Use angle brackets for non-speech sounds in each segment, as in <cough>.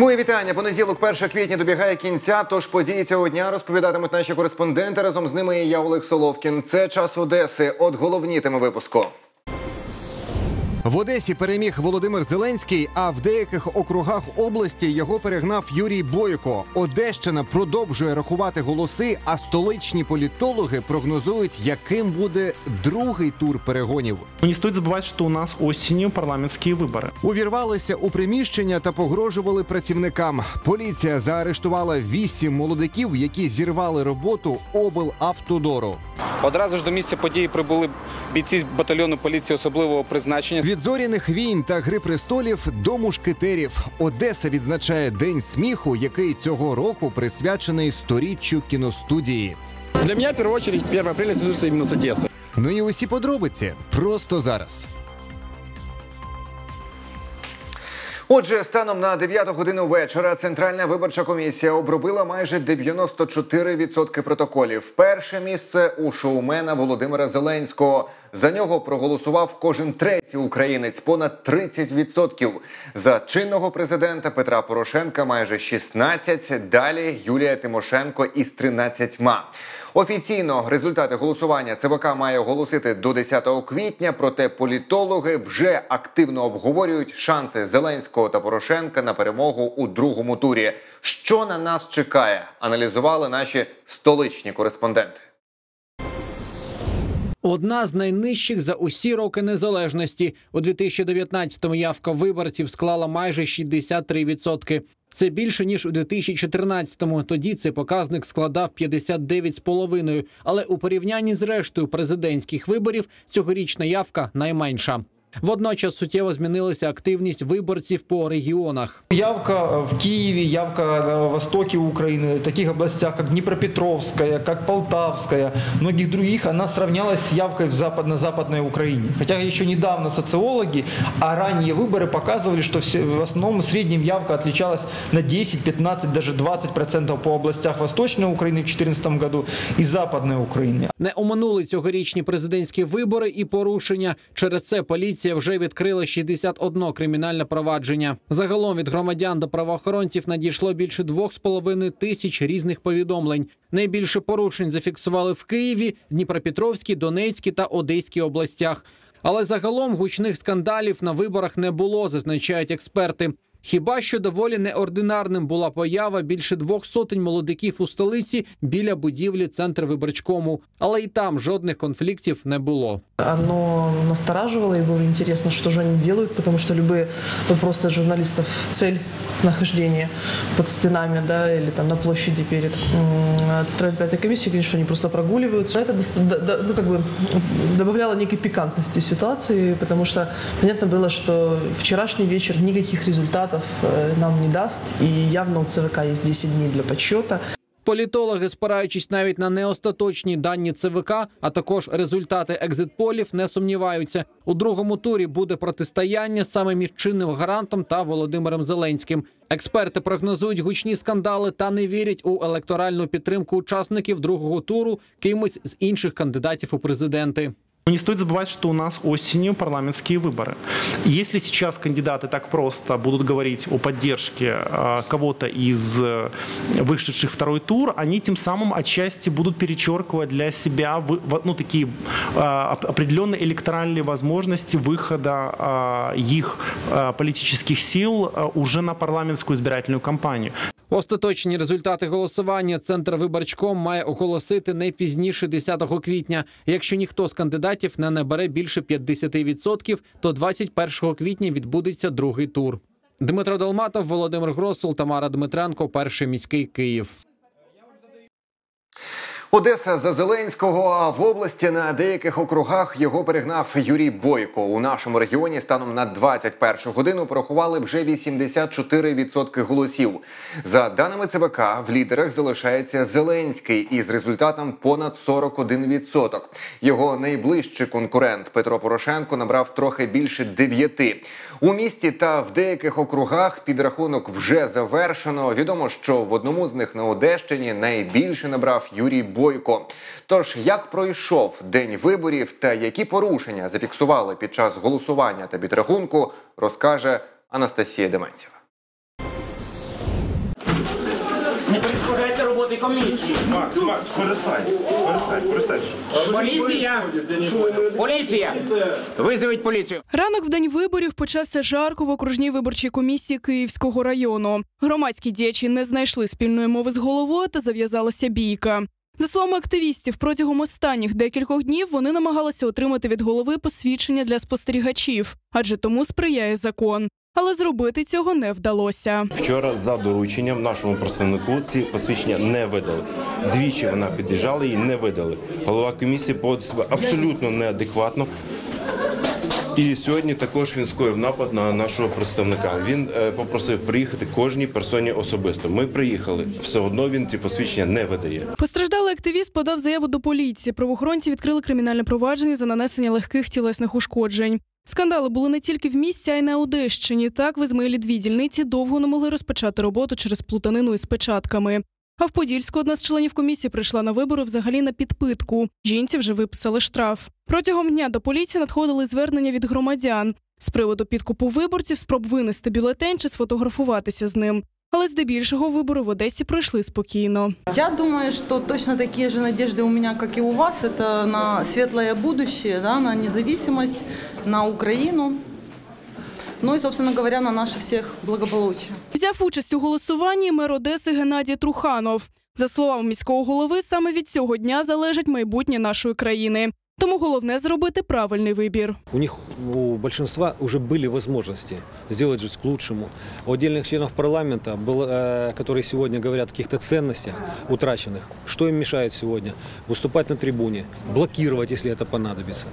Мої вітання. Понеділок, 1 квітня добігає кінця. Тож події цього дня розповідатимуть наші кореспонденти. Разом з ними і я Олег Соловкін. Це час Одеси. От головні теми випуску. В Одесі переміг Володимир Зеленський, а в деяких округах області його перегнав Юрій Бойко. Одещина продовжує рахувати голоси, а столичні політологи прогнозують, яким буде другий тур перегонів. Но не стоит забывать, что у нас осенью парламентские выборы. Увірвалися у приміщення та погрожували працівникам. Поліція заарештувала вісім молодиків, які зірвали роботу облавтодору. Одразу ж до місця події прибули бійці батальйону поліції особливого призначення. Від зоряних війн та гри престолів до мушкетерів Одеса відзначає день сміху, який цього року присвячений сторіччю кіностудії. Для меня, в первую очередь, 1 апреля ассоциируется именно с Одессой. Ну і усі подробиці просто зараз. Отже, станом на 9 годину вечора Центральна виборча комісія обробила майже 94% протоколів. Перше місце у шоумена Володимира Зеленського. За нього проголосував кожен третій українець, понад 30%. За чинного президента Петра Порошенка майже 16%. Далі Юлія Тимошенко із 13%. Офіційно результати голосування ЦВК має оголосити до 10 квітня. Проте політологи вже активно обговорюють шанси Зеленського та Порошенка на перемогу у другому турі. Що на нас чекає? Аналізували наші столичні кореспонденти. Одна з найнижчих за усі роки незалежності у 2019-му явка виборців склала майже 63%. Це більше ніж у 2014-му. Тоді цей показник складав 59,5%. Але у порівнянні з рештою президентських виборів цьогорічна явка найменша. Водночас суттєво змінилася активність виборців по регіонах. Явка в Киеве, явка на востоке Украины, в таких областях, как Днепропетровская, как Полтавская, многих других, она сравнялась с явкой в западно-западной Украине. Хотя еще недавно социологи, а ранние выборы показывали, что все, в основном в среднем явка отличалась на 10, 15, даже 20 процентов по областях Восточной Украины в 2014 году и Западной Украины. Не оминули цьогорічні президентські вибори і порушення. Через це поліція вже відкрила 61 кримінальне провадження. Загалом від громадян до правоохоронців надійшло більше 2,5 тисяч різних повідомлень. Найбільше порушень зафіксували в Києві, Дніпропетровській, Донецькій та Одеській областях. Але загалом гучних скандалів на виборах не було, зазначають експерти. Хіба що доволі неординарним була поява більше двох сотень молодиків у столиці біля будівлі центр виборчкому, але й там жодних конфліктів не було. Оно настораживало и было интересно, что же они делают, потому что любые вопросы от журналистов, цель нахождения под стенами, да, или там на площади перед м, Центральной избирательной комиссией, конечно, они просто прогуливаются. Это доста- да- да- ну, как бы добавляло некой пикантности ситуации, потому что понятно было, что вчерашний вечер никаких результатов э, нам не даст, и явно у ЦВК есть 10 дней для подсчета. Політологи, спираючись навіть на неостаточні дані ЦВК, а також результати екзитполів, не сумніваються. У другому турі буде протистояння саме між чинним гарантом та Володимиром Зеленським. Експерти прогнозують гучні скандали та не вірять у електоральну підтримку учасників другого туру кимось з інших кандидатів у президенти. Но не стоит забывать, что у нас осенью парламентские выборы. Если сейчас кандидаты так просто будут говорить о поддержке э, кого-то из э, вышедших второй тур, они тем самым отчасти будут перечеркивать для себя ну, такие оп- определенные электоральные возможности выхода э, их политических сил уже на парламентскую избирательную кампанию. Остаточні результати голосування центр виборчком має оголосити не пізніше 10 квітня. Якщо ніхто з кандидатів не набере більше 50%, то 21 квітня відбудеться другий тур. Дмитро Долматов, Володимир Гросул, Тамара Дмитренко, перший міський Київ. Одеса за Зеленського, а в області на деяких округах його перегнав Юрій Бойко. У нашому регіоні станом на 21 годину порахували вже 84% голосів. За даними ЦВК, в лідерах залишається Зеленський із результатом понад 41%. Його найближчий конкурент Петро Порошенко набрав трохи більше 9%. У місті та в деяких округах підрахунок вже завершено. Відомо, що в одному з них на Одещині найбільше набрав Юрій Бойко. Тож як пройшов день виборів та які порушення зафіксували під час голосування та підрахунку, розкаже Анастасія Деменцєва. поліції. Макс, Макс, перестань. Перестань, перестань. Поліція! Поліція! Визовіть поліцію. Ранок в день виборів почався жарко в окружній виборчій комісії Київського району. Громадські діячі не знайшли спільної мови з головою та зав'язалася бійка. За словами активістів, протягом останніх декількох днів вони намагалися отримати від голови посвідчення для спостерігачів, адже тому сприяє закон. Але зробити цього не вдалося. Вчора за дорученням нашому представнику ці посвідчення не видали. Двічі вона під'їжджала і не видали. Голова комісії поводить себе абсолютно неадекватно. І сьогодні також він скоїв напад на нашого представника. Він е, попросив приїхати кожній персоні особисто. Ми приїхали. Все одно він ці посвідчення не видає. Постраждалий активіст подав заяву до поліції. Правоохоронці відкрили кримінальне провадження за нанесення легких тілесних ушкоджень. Скандали були не тільки в місті, а й на Одещині. Так в Ізмаїлі дві дільниці довго не могли розпочати роботу через плутанину із печатками. А в Подільську одна з членів комісії прийшла на вибори взагалі на підпитку. Жінці вже виписали штраф. Протягом дня до поліції надходили звернення від громадян з приводу підкупу виборців, спроб винести бюлетень чи сфотографуватися з ним. Але здебільшого вибори в Одесі пройшли спокійно. Я думаю, что точно такие же надежды у меня, как и у вас. Это на светлое будущее, на независимость, на Украину Ну и, собственно говоря, на наше всех благополучие. Взяв участь у голосуванні мер Одеси Геннадій Труханов. За словами міського голови, саме від цього дня залежить майбутнє нашої країни. Тому головне зробити правильний вибір. У них у большинства уже были возможности сделать жизнь к лучшему. У отдельных членов парламента, был, э, которые сегодня говорят о каких-то ценностях утраченных, что им мешает сегодня? Выступать на трибуне, блокировать, если это понадобится.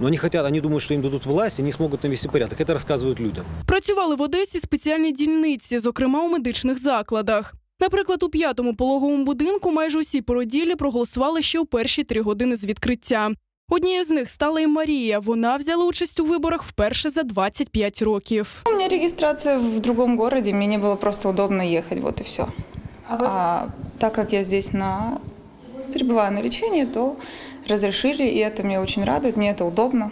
Но они хотят, они думают, что им дадут власть и не смогут навести порядок. Это рассказывают людям. Працювали в Одесі спеціальні дільниці, зокрема у медичних закладах. Наприклад, у п'ятому пологовому будинку майже усі породілі проголосували ще у перші три години з відкриття. Однією з них стала і Марія. Вона взяла участь у виборах вперше за 25 років. У меня регистрация в другом городе, мне не было просто удобно ехать, вот и все. А, так как я здесь на перебываю на лечении, то разрешили, и это меня очень радует, мне это удобно.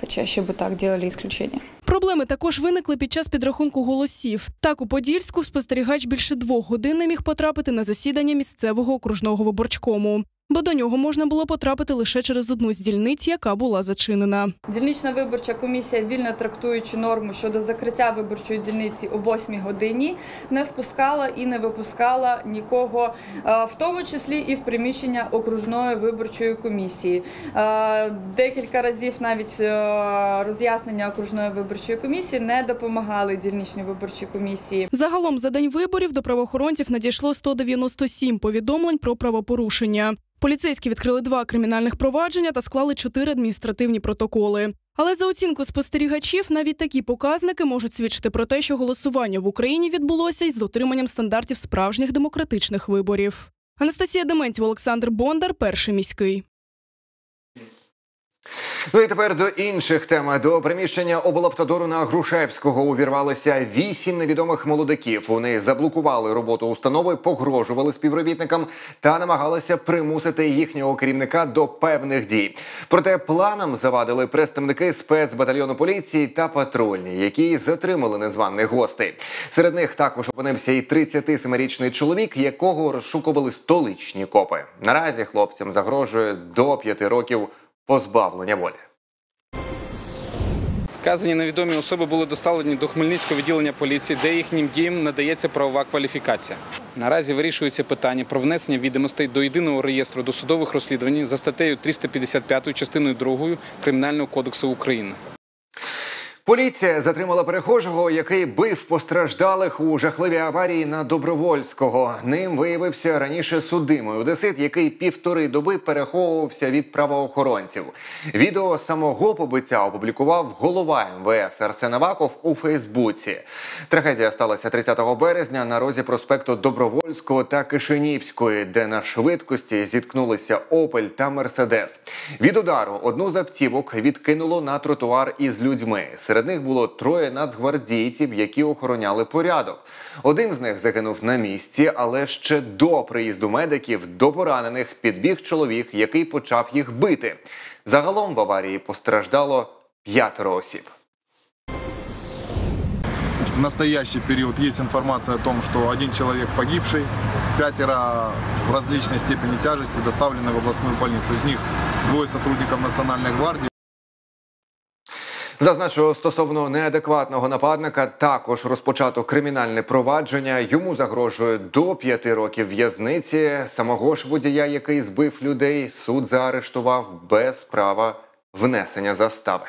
Почаще бы так делали исключение. Проблеми також виникли під час підрахунку голосів. Так, у Подільську спостерігач більше двох годин не міг потрапити на засідання місцевого окружного виборчкому, бо до нього можна було потрапити лише через одну з дільниць, яка була зачинена. Дільнична виборча комісія, вільно трактуючи норму щодо закриття виборчої дільниці о 8 годині, не впускала і не випускала нікого, е, в тому числі і в приміщення окружної виборчої комісії. Е, Декілька разів навіть е, роз'яснення окружної виборчої комісії не допомагали дільничній виборчій комісії. Загалом за день виборів до правоохоронців надійшло 197 повідомлень про правопорушення. Поліцейські відкрили два кримінальних провадження та склали чотири адміністративні протоколи. Але за оцінку спостерігачів, навіть такі показники можуть свідчити про те, що голосування в Україні відбулося із дотриманням стандартів справжніх демократичних виборів. Анастасія Дементьєва, Олександр Бондар, перший міський. Ну і тепер до інших тем. До приміщення облавтодору на Грушевського увірвалися вісім невідомих молодиків. Вони заблокували роботу установи, погрожували співробітникам та намагалися примусити їхнього керівника до певних дій. Проте планам завадили представники спецбатальйону поліції та патрульні, які затримали незваних гостей. Серед них також опинився і 37-річний чоловік, якого розшукували столичні копи. Наразі хлопцям загрожує до п'яти років позбавлення волі. Вказані невідомі особи були доставлені до Хмельницького відділення поліції, де їхнім діям надається правова кваліфікація. Наразі вирішується питання про внесення відомостей до єдиного реєстру досудових розслідувань за статтею 355 частиною 2 Кримінального кодексу України. Поліція затримала перехожого, який бив постраждалих у жахливій аварії на Добровольського. Ним виявився раніше судимий одесит, який півтори доби переховувався від правоохоронців. Відео самого побиття опублікував голова МВС Арсен Аваков у Фейсбуці. Трагедія сталася 30 березня на розі проспекту Добровольського та Кишинівської, де на швидкості зіткнулися Опель та Мерседес. Від удару одну з автівок відкинуло на тротуар із людьми. Серед них було троє нацгвардійців, які охороняли порядок. Один з них загинув на місці, але ще до приїзду медиків до поранених підбіг чоловік, який почав їх бити. Загалом в аварії постраждало п'ятеро осіб. в настоящий период есть информация о том, что один человек погибший, пятеро в различной степени тяжести доставлены в областную больницу. Из них двое сотрудников Национальной гвардии. Зазначу, стосовно неадекватного нападника також розпочато кримінальне провадження. Йому загрожує до п'яти років в'язниці. Самого ж водія, який збив людей, суд заарештував без права внесення застави.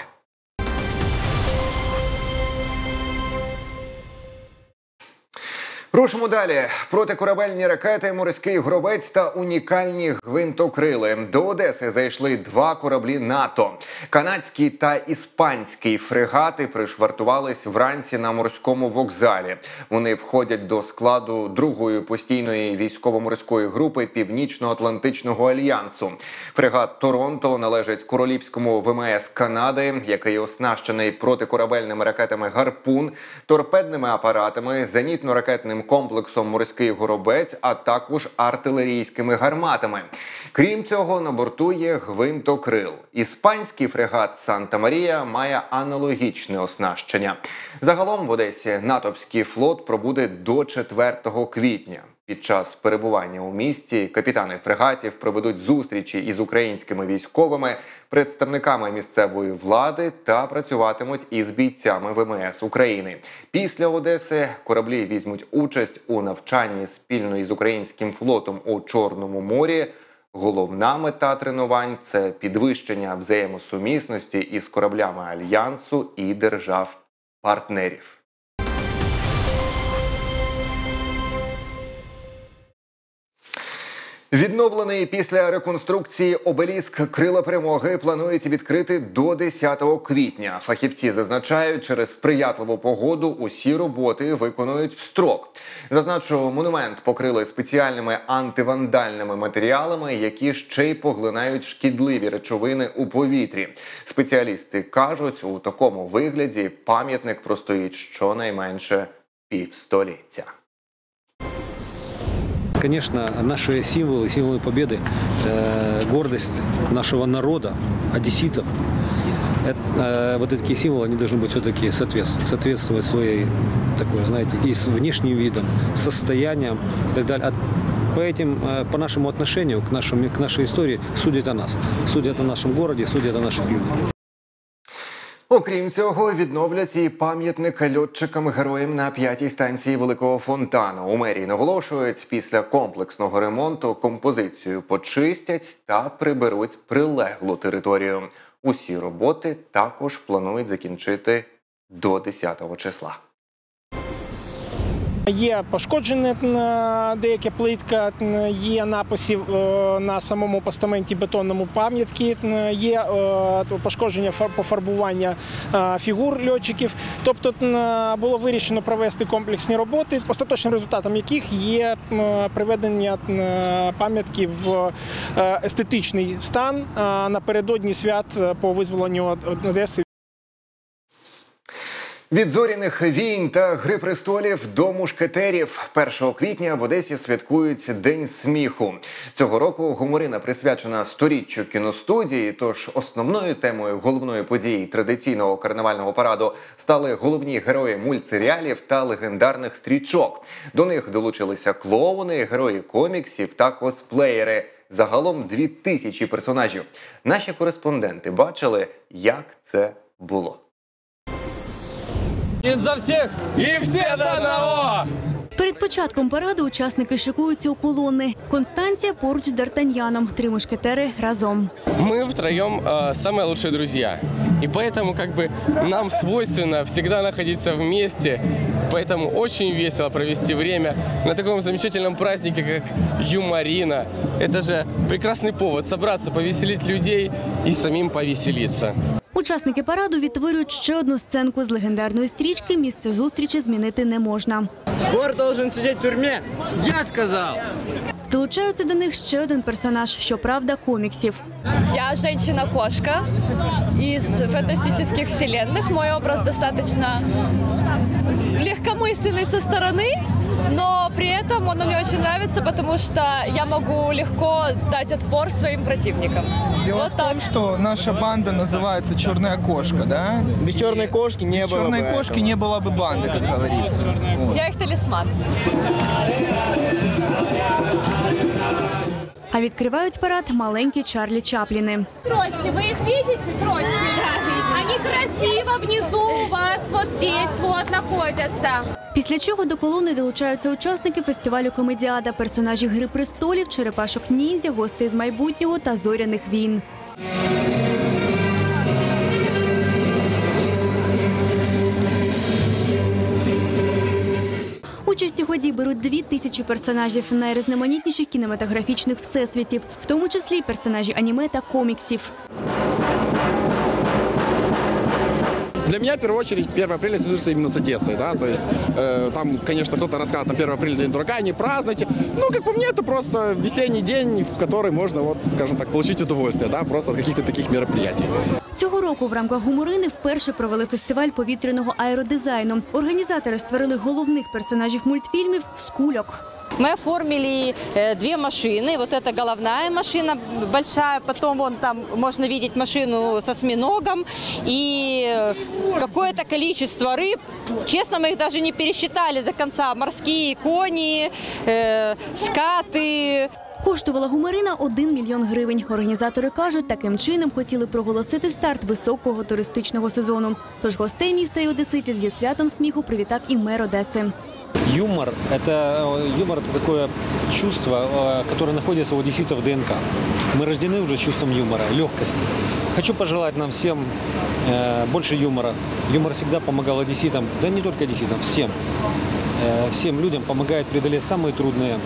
Рушимо далі. Протикорабельні ракети, морський гробець та унікальні гвинтокрили. До Одеси зайшли два кораблі НАТО. Канадський та іспанський фрегати пришвартувались вранці на морському вокзалі. Вони входять до складу другої постійної військово-морської групи Північно-Атлантичного альянсу. Фрегат Торонто належить королівському ВМС Канади, який оснащений протикорабельними ракетами Гарпун, торпедними апаратами, зенітно-ракетним комплексом Морський горобець, а також артилерійськими гарматами. Крім цього, на борту є гвинтокрил. Іспанський фрегат Санта Марія має аналогічне оснащення. Загалом в Одесі натовський флот пробуде до 4 квітня. Під час перебування у місті капітани фрегатів проведуть зустрічі із українськими військовими, представниками місцевої влади та працюватимуть із бійцями ВМС України. Після Одеси кораблі візьмуть участь у навчанні спільно із українським флотом у Чорному морі. Головна мета тренувань це підвищення взаємосумісності із кораблями альянсу і держав-партнерів. Відновлений після реконструкції обеліск Крила Перемоги планують відкрити до 10 квітня. Фахівці зазначають, через сприятливу погоду усі роботи виконують в строк. Зазначу, монумент покрили спеціальними антивандальними матеріалами, які ще й поглинають шкідливі речовини у повітрі. Спеціалісти кажуть, у такому вигляді пам'ятник простоїть щонайменше півстоліття. Конечно, наши символы, символы победы, э, гордость нашего народа, одесситов, это, э, вот такие символы, они должны быть все-таки соответствовать, соответствовать своей такой, знаете, и с внешним видом, состоянием и так далее. А по этим, э, по нашему отношению к, нашим, к нашей истории судят о нас, судят о нашем городе, судят о наших людях. Окрім цього, відновлять і пам'ятник льотчикам-героям на п'ятій станції Великого Фонтану. У мерії наголошують, після комплексного ремонту композицію почистять та приберуть прилеглу територію. Усі роботи також планують закінчити до 10 числа. Є пошкоджена е, деяка плитка, е, є написи е, на самому постаменті бетонному пам'ятки, є пошкодження пофарбування фігур льотчиків. Тобто було вирішено провести комплексні роботи, остаточним результатом яких є приведення пам'ятки в естетичний стан напередодні свят по визволенню Одеси Від зоряних війн та гри престолів до мушкетерів 1 квітня в Одесі святкують День сміху. Цього року гуморина присвячена сторіччю кіностудії. Тож основною темою головної події традиційного карнавального параду стали головні герої мультсеріалів та легендарних стрічок. До них долучилися клоуни, герої коміксів та косплеєри. Загалом дві тисячі персонажів. Наші кореспонденти бачили, як це було. Один за всіх і всі за одного! Перед початком параду учасники шикуються у колони. Констанція поруч з Д'Артаньяном. Три мушкетери разом. Мы втроем э, самые лучшие друзья. И поэтому как бы нам свойственно всегда находиться вместе. Поэтому очень весело провести время на таком замечательном празднике, как Юморина. Это же прекрасный повод собраться, повеселить людей и самим повеселиться. Учасники параду відтворюють ще одну сценку з легендарної стрічки. Місце зустрічі змінити не можна. Вор должен сидеть в тюрьме. Я сказал. Долучаються до них ще один персонаж, щоправда, коміксів. Я женщина-кошка из фантастических вселенных. Мой образ достаточно легкомысленный со стороны, но при этом он мне очень нравится, потому что я могу легко дать отпор своим противникам. Дело Вот в том, что наша банда называется «Черная кошка», да? Без черной кошки не Без было черной бы кошки этого. не было бы банды, как говорится. Вот. Я их талисман. А відкривають парад маленькі Чарлі Чапліни. Трости, вы их видите, трости? Они красиво внизу у вас вот здесь вот находятся. Після чого до колони долучаються учасники фестивалю Комедіада, персонажі Гри престолів, черепашок ніндзя, гости з майбутнього та зоряних війн. Участь у ході беруть дві тисячі персонажів найрізноманітніших кінематографічних всесвітів, в тому числі персонажі аніме та коміксів. Для меня, в первую очередь, 1 апреля ассоциируется именно с Одессой, да, то есть э, там, конечно, кто-то рассказывает, там 1 апреля день дурака, не празднуйте, ну, как по мне, это просто весенний день, в который можно, вот, скажем так, получить удовольствие, да, просто от каких-то таких мероприятий. Цього року в рамках гуморини вперше провели фестиваль повітряного аеродизайну. Організатори створили головних персонажів мультфільмів з кульок. Мы оформили э, две машины. Вот это головная машина большая, потом вон там можно видеть машину со осьминогом и э, какое-то количество рыб. Честно, мы их даже не пересчитали до конца. Морские кони, э, скаты. Коштувала гуморина 1 мільйон гривень. Організатори кажуть, таким чином хотіли проголосити старт високого туристичного сезону. Тож гостей міста і одеситів зі святом сміху привітав і мер Одеси. Юмор – это э, юмор это такое чувство, э, которое находится у одесситов в ДНК. Мы рождены уже чувством юмора, легкости. Хочу пожелать нам всем э, больше юмора. Юмор всегда помогал одесситам, да не только одесситам, всем. Э, всем людям помогает преодолеть самые трудные,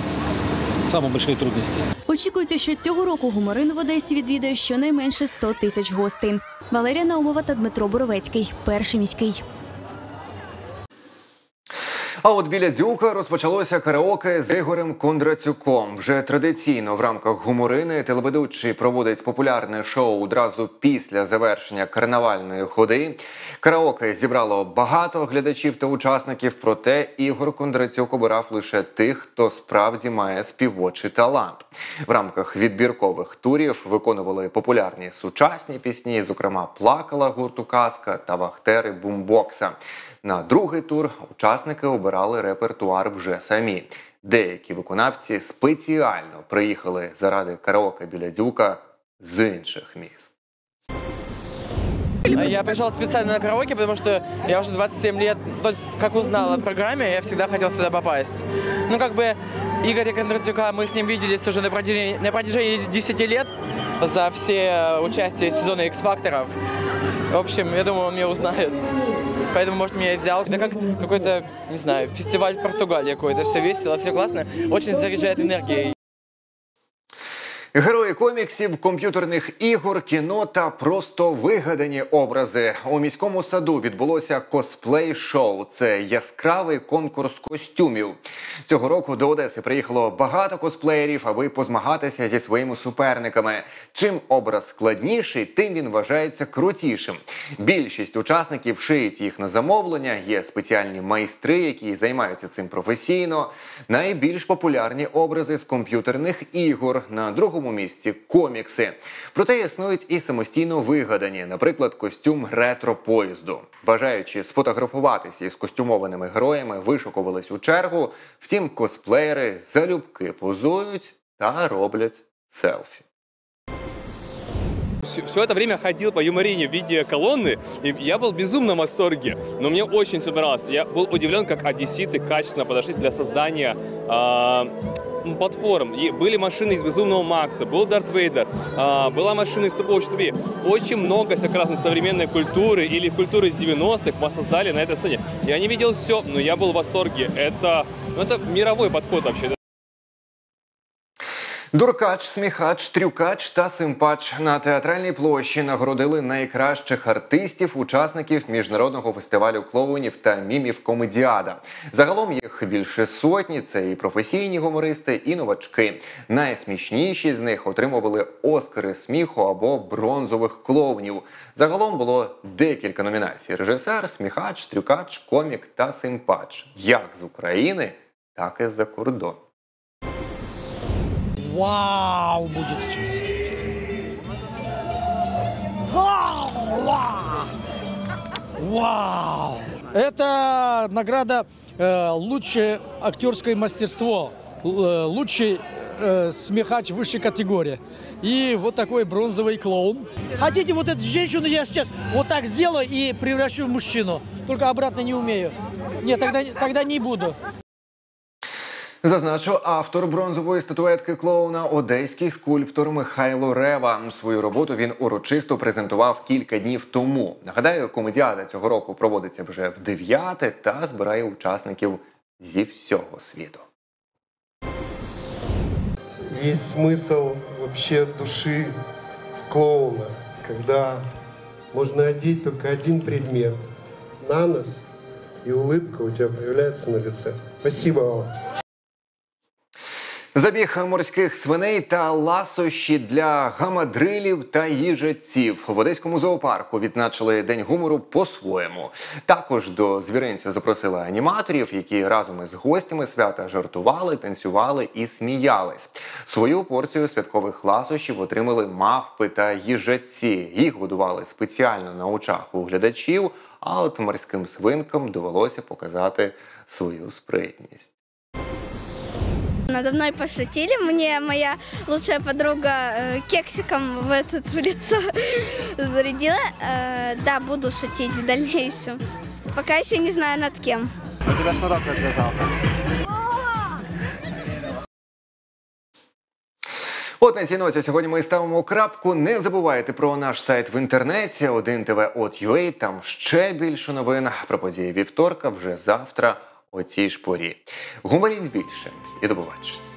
самые большие трудности. Очікується, що цього року гуморину в Одесі відвідає щонайменше 100 тисяч гостей. Валерія Наумова та Дмитро Боровецький. Перший міський. А от біля дзюка розпочалося караоке з Ігорем Кондрацюком. Вже традиційно в рамках гуморини телеведучий проводить популярне шоу одразу після завершення карнавальної ходи. Караоке зібрало багато глядачів та учасників. Проте Ігор Кондрацюк обирав лише тих, хто справді має співочий талант. В рамках відбіркових турів виконували популярні сучасні пісні, зокрема плакала гурту Казка та Вахтери Бумбокса. На другий тур учасники обирали репертуар вже самі. Деякі виконавці спеціально приїхали заради караоке біля дюка з інших міст. Я пришел специально на караоке, потому что я уже 27 лет, то есть, как узнал о программе, я всегда хотел сюда попасть. Ну, как бы, Игоря Кондратюка, мы с ним виделись уже на протяжении, на протяжении 10 лет за все участие сезона X-факторов. В общем, я думаю, он меня узнает. Поэтому, может, меня и взял. Это как какой-то, не знаю, фестиваль в Португалии какой-то. Все весело, все классно. Очень заряжает энергией. Герої коміксів, комп'ютерних ігор, кіно та просто вигадані образи. У міському саду відбулося косплей-шоу. Це яскравий конкурс костюмів. Цього року до Одеси приїхало багато косплеєрів, аби позмагатися зі своїми суперниками. Чим образ складніший, тим він вважається крутішим. Більшість учасників шиють їх на замовлення. Є спеціальні майстри, які займаються цим професійно. Найбільш популярні образи з комп'ютерних ігор на другому місці комікси. Проте існують і самостійно вигадані, наприклад, костюм ретро-поїзду. Бажаючи сфотографуватися із костюмованими героями, вишукувались у чергу. Втім, косплеєри залюбки позують та роблять селфі. все это время ходил по юморине в виде колонны, и я был в безумном восторге. Но мне очень все понравилось. Я был удивлен, как одесситы качественно подошлись для создания а, м, платформ. И были машины из Безумного Макса, был Дарт Вейдер, а, была машина из Тупого Четыре. Очень много как раз современной культуры или культуры из 90-х мы создали на этой сцене. Я не видел все, но я был в восторге. Это, ну, это мировой подход вообще. Дуркач, сміхач, трюкач та симпач на театральній площі нагородили найкращих артистів, учасників міжнародного фестивалю клоунів та мімів Комедіада. Загалом їх більше сотні. Це і професійні гумористи, і новачки. Найсмішніші з них отримували Оскари сміху або бронзових клоунів. Загалом було декілька номінацій: режисер, сміхач, трюкач, комік та симпач. Як з України так і з-за кордону. Вау, будет сейчас. Вау! Вау! Вау! Это награда э, лучшее актерское мастерство, э, лучший э, смехач высшей категории. И вот такой бронзовый клоун. Хотите вот эту женщину я сейчас вот так сделаю и превращу в мужчину. Только обратно не умею. Нет, тогда, тогда не буду. Зазначу, автор бронзової статуетки клоуна одеський скульптор Михайло Рева. Свою роботу він урочисто презентував кілька днів тому. Нагадаю, комедіада цього року проводиться вже в дев'яте та збирає учасників зі всього світу. Есть смысл вообще души клоуна, когда можно одеть только один предмет на нос, и улыбка у тебя появляется на лице. Спасибо вам. Забіг морських свиней та ласощі для гамадрилів та їжаців в одеському зоопарку відзначили день гумору по-своєму. Також до звіринців запросили аніматорів, які разом із гостями свята жартували, танцювали і сміялись. Свою порцію святкових ласощів отримали мавпи та їжаці. Їх годували спеціально на очах у глядачів. А от морським свинкам довелося показати свою спритність. Надо мной пошутили. Мне моя лучшая подруга э, кексиком в этот в лицо <laughs> зарядила. Э, да, буду шутить в дальнейшем. Пока еще не знаю над кем. У тебя шнурок развязался. От на цій ноті сьогодні ми ставимо крапку. Не забувайте про наш сайт в інтернеті 1tv.ua. Там ще більше новин про події вівторка вже завтра о цій шпорі. порі. Гуморіть більше і до побачення.